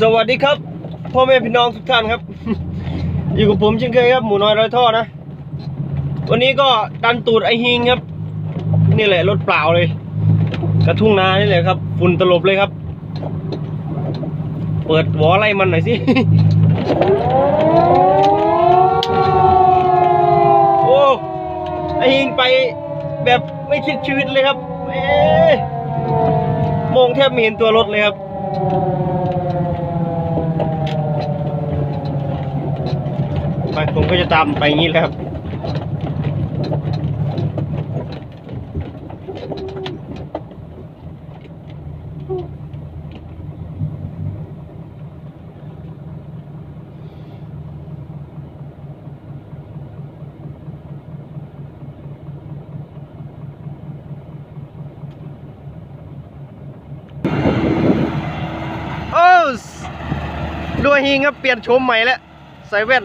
สวัสดีครับพ่อแม่พี่น้องทุกท่านครับ อยู่กับผมเช่นเคยครับหมูน้อยร้อยท่อนะ วันนี้ก็ดันตูดไอฮิงครับ นี่แหละรถเปล่าเลย กระทุ่งนานี่แหละครับ ฝุ่นตลบเลยครับ เปิดวอไล่มันหน่อยสิโอ้ไอฮิงไปแบบไม่คิดชีวิตเลยครับเอ๊มองแทบไม่เห็นตัวรถเลยครับ ไปผมก็จะตามไปงี้แหละครับโอ้สด้วยฮิงครับเปลี่ยนโฉมใหม่แล้วใส่แว่น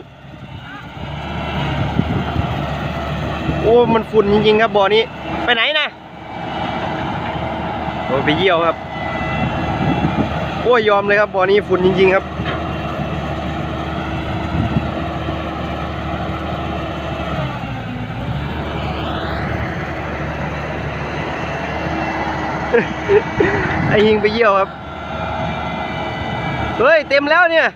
อ้มันฝุ่นจริงๆครับบ่อนี้ ไปไหนนะโอ้ไปเยี่ยวครับโอ้ยยอมเลยครับบ่อนี้ฝุ่นจริง ๆ ครับไอหิงไปเยี่ยวครับ เฮ้ย เต็มแล้วเนี่ย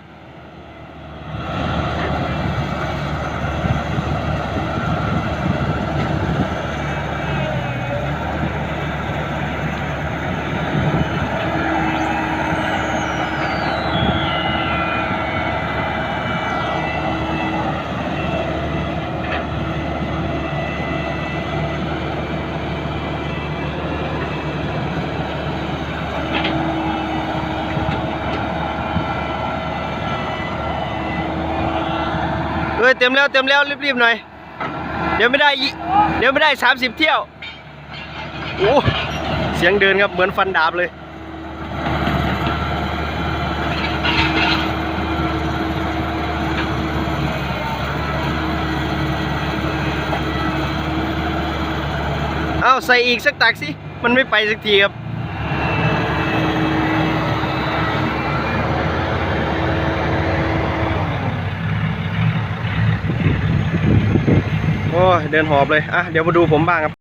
ต็มแล้วเต็มแล้วรีบๆหน่อย เดี๋ยวไม่ได้เดี๋ยวไม่ได้สามสิบเที่ยวโอ้เสียงเดินครับเหมือนฟันดาบเลยเอาใส่อีกสักตักสิ มันไม่ไปสักทีครับ เดินหอบเลยอะเดี๋ยวมาดูผมบ้างครับ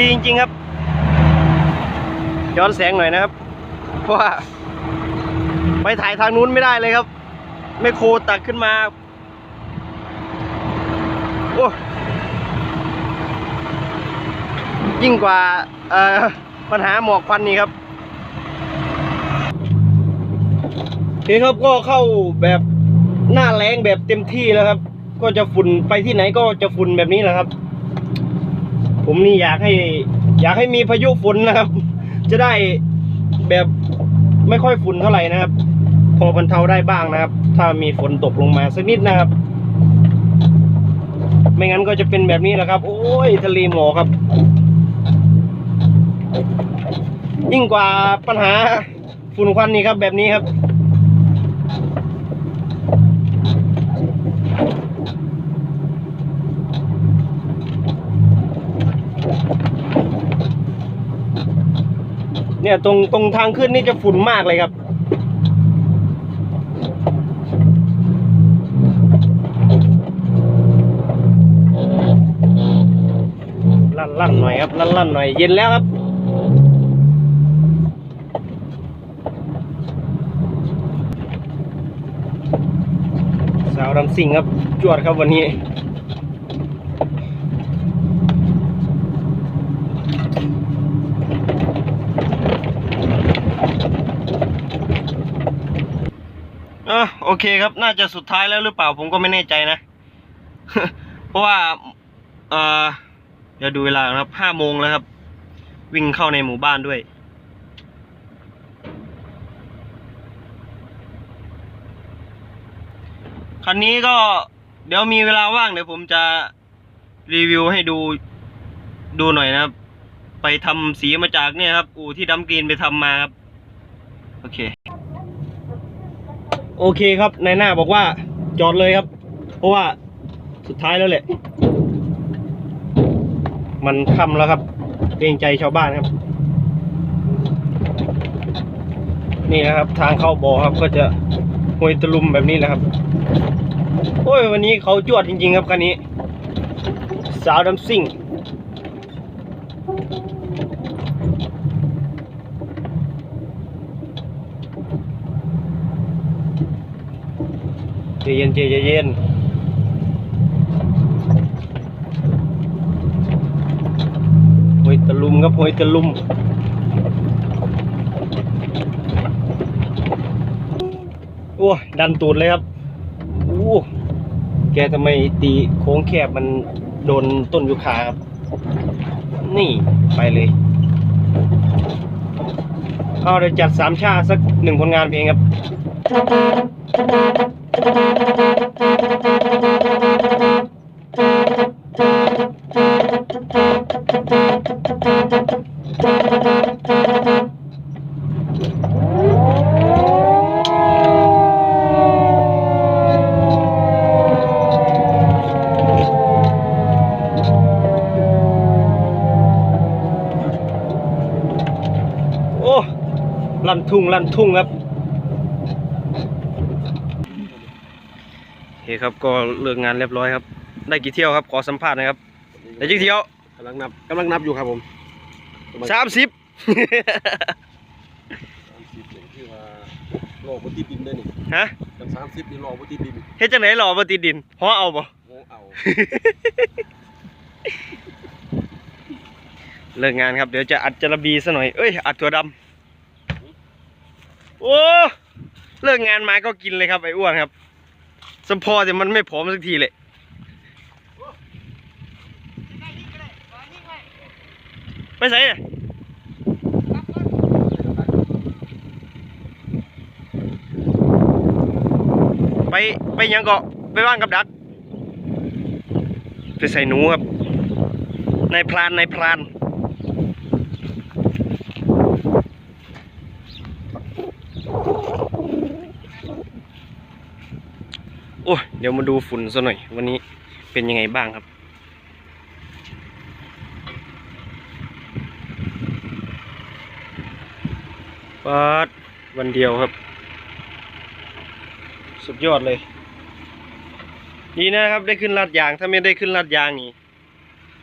ดีจริงๆครับ ย้อนแสงหน่อยนะครับ เพราะว่า ไปถ่ายทางนู้นไม่ได้เลยครับ ไม่โคตักขึ้นมา โอ้ยิ่งกว่าปัญหาหมอกควันนี่ครับโอเคครับก็เข้าแบบหน้าแรงแบบเต็มที่แล้วครับ ก็จะฝุ่นไปที่ไหนก็จะฝุ่นแบบนี้แหละครับ ผมนี่อยากให้ อยากให้มีพายุฝนนะครับ จะได้แบบไม่ค่อยฝุ่นเท่าไหร่นะครับ พอบรรเทาได้บ้างนะครับ ถ้ามีฝนตกลงมาสักนิดนะครับ ไม่งั้นก็จะเป็นแบบนี้แหละครับ โอ้ยทะเลหมอกครับ ยิ่งกว่าปัญหาฝุ่นควันนี่ครับแบบนี้ครับ เนี่ยตรงตรงทางขึ้นนี่จะฝุ่นมากเลยครับ ลั่นลั่นหน่อยครับ ลั่นลั่นหน่อย เย็นแล้วครับสาวรำสิงครับ จวดครับวันนี้ อะโอเคครับ น่าจะสุดท้ายแล้วหรือเปล่าผมก็ไม่แน่ใจนะ เพราะว่าเออเดี๋ยวดูเวลาครับห้าโมงแล้วครับ วิ่งเข้าในหมู่บ้านด้วย คันนี้ก็เดี๋ยวมีเวลาว่างเดี๋ยวผมจะรีวิวให้ดูดูหน่อยนะครับ ไปทำสีมาจากเนี่ยครับ อู่ที่ดัมกรีนไปทำมาครับ โอเค โอเคครับนายหน้าบอกว่าจอดเลยครับ เพราะว่าสุดท้ายแล้วแหละ มันค่ำแล้วครับเกรงใจชาวบ้านครับ นี่นะครับ ทางเข้าบ่อครับ ก็จะห้วยตะลุมแบบนี้แหละครับ โอ้ยวันนี้เขาจวดจริงๆครับคันนี้ สาวดำซิ่ง ใจเย็นใจเย็นหวยตะลุมครับหวยตะลุมโอ้ดันตูดเลยครับโอ้แกทำไมตีโค้งแคบมันโดนต้นยูคาครับ นี่ไปเลยเอาเดี๋ยวจัดสามชาสักหนึ่งผลงานเพลงครับ ลั่นทุ่งลั่นทุ่งครับ โอเคครับก็เลิกงานเรียบร้อยครับ ได้กี่เที่ยวครับขอสัมภาษณ์หนะครับได้กี่เที่ยวกำลังนับกำลังนับอยู่ครับผมสามสิบสามสิบอย่างที่ว่าโลกบนที่ดินได้นี่ฮะตั้งสามสิบนี่โลกบนที่ดินเฮ็ดจังไหนหล่อบ่ติดดินเพราะเอาบ่โง่เอาเลิกงานครับเดี๋ยวจะอัดจระบีซะหน่อยเอ้ยอัดถั่วดำโอ้เลิกงานมาก็กินเลยครับไอ้อ้วนครับ สมพอแต่มันไม่ผอมสักทีเลยไปใส่เนี่ยไปไปยังเกาะไปว่างกับดัก ไปใส่หนูครับนายพรานนายพราน โอ้เดี๋ยวมาดูฝุ่นซะหน่อย วันนี้เป็นยังไงบ้างครับปัดวันเดียวครับ สุดยอดเลย ดีนะครับได้ขึ้นลาดยาง ถ้าไม่ได้ขึ้นลาดยางนี่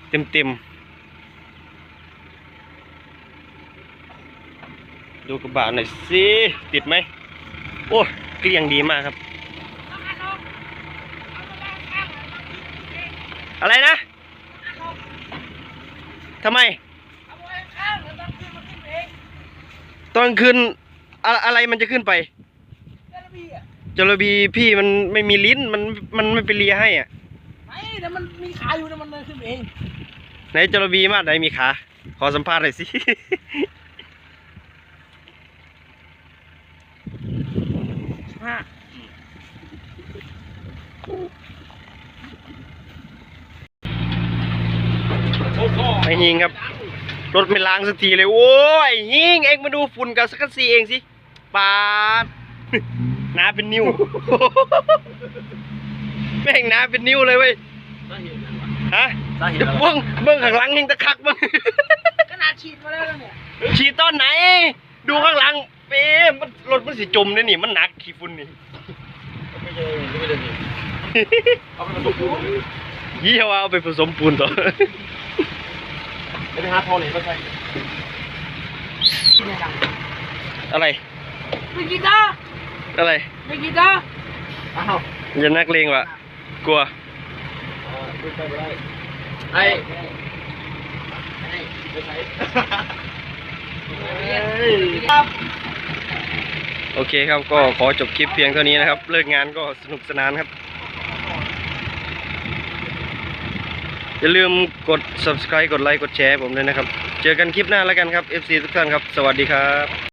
เต็มเต็มดูกระบะหน่อยสิ ติดไหม โอ้เกลี้ยงดีมากครับ อะไรนะทำไมตอนคืนอะอะไรมันจะขึ้นไปจระบีพี่มันไม่มีลิ้นมันมันไม่ไปเลียให้อะไม่แต่มันมีขาอยู่นะมันเดินขึ้นเองไหนจระบีมาไหนมีขาขอสัมภาษณ์หน่อยสิห้า ไอ้หิงครับ รถไม่ล้างสักทีเลย โอ้ยหิงเอ็งมาดูฝุ่นกับสกัดซีเองสิปาดหนาเป็นนิ้วแม่งหนาเป็นนิ้วเลยเว้ยฮะเหตุเดี๋ยวอะไรเบิ้งเบิ้งข้างหลังยังตะคักเบิ้งขนาดฉีดมาแล้วเนี่ยฉีดตอนไหน ดูข้างหลังเป๊ะมันรถมันสิจมเนี่ยนี่มันหนักขี้ฝุ่นนี่ไม่ใช่ไม่ได้นี่เอาไปผสมปูนยี่ห้อเอาไปผสมปูนต่อ ไม่ได้หาทอเลยมาใส่อะไรไปกีตาร์อะไรไปกีตาร์อ้าวอย่านักเลงวะกลัวไม่ใช่ไม่ได้ไอ้ไม่ใช่ครับโอเคครับก็ขอจบคลิปเพียงเท่านี้นะครับ เลิกงานก็สนุกสนานครับ อย่าลืมกด subscribe กดไลค์กดแชร์ผมด้วยนะครับ เจอกันคลิปหน้าแล้วกันครับ FC ทุกท่านครับ สวัสดีครับ